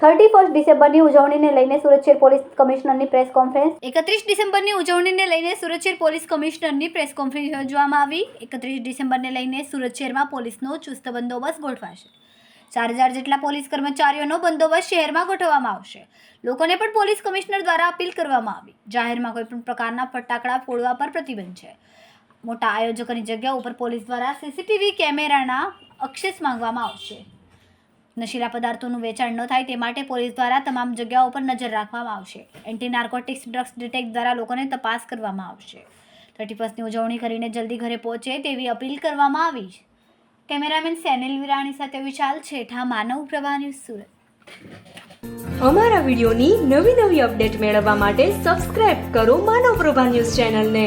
Thirty first ડિસેમ્બરની ઉજવણીને લઈને સુરતશહેર પોલીસ કમિશનરની પ્રેસ કોન્ફરન્સ. એકત્રીસ ડિસેમ્બરની ઉજવણીને લઈને સુરતશેર પોલીસ કમિશનરની પ્રેસ કોન્ફરન્સ યોજવામાં આવી. એકત્રીસ ડિસેમ્બરને લઈને સુરત શહેરમાં પોલીસનો ચુસ્ત બંદોબસ્ત ગોઠવાશે. ચાર હજાર જેટલા પોલીસ કર્મચારીઓનો બંદોબસ્ત શહેરમાં ગોઠવવામાં આવશે. લોકોને પણ પોલીસ કમિશનર દ્વારા અપીલ કરવામાં આવી. જાહેરમાં કોઈ પણ પ્રકારના ફટાકડા ફોડવા પર પ્રતિબંધ છે. મોટા આયોજકોની જગ્યા ઉપર પોલીસ દ્વારા સીસીટીવી કેમેરાના અક્ષેસ માંગવામાં આવશે. નશીલા પદાર્થોનું વેચાણ ન થાય તે માટે પોલીસ દ્વારા તમામ જગ્યાઓ પર નજર રાખવામાં આવશે. એન્ટી નાર્કોટિક્સ ડ્રગ્સ ડિટેક્ટ દ્વારા લોકોને તપાસ કરવામાં આવશે. થર્ટી ફર્સ્ટની ઉજવણી કરીને જલ્દી ઘરે પહોંચે તેવી અપીલ કરવામાં આવી કેમેરામેન સેનિલ વિરાણી સાથે વિશાલ છેઠા, માનવ પ્રભા ન્યૂઝ સુરત. અમારા વિડીયોની નવી નવી અપડેટ મેળવવા માટે સબસ્ક્રાઇબ કરો માનવ પ્રભા ન્યૂઝ ચેનલને.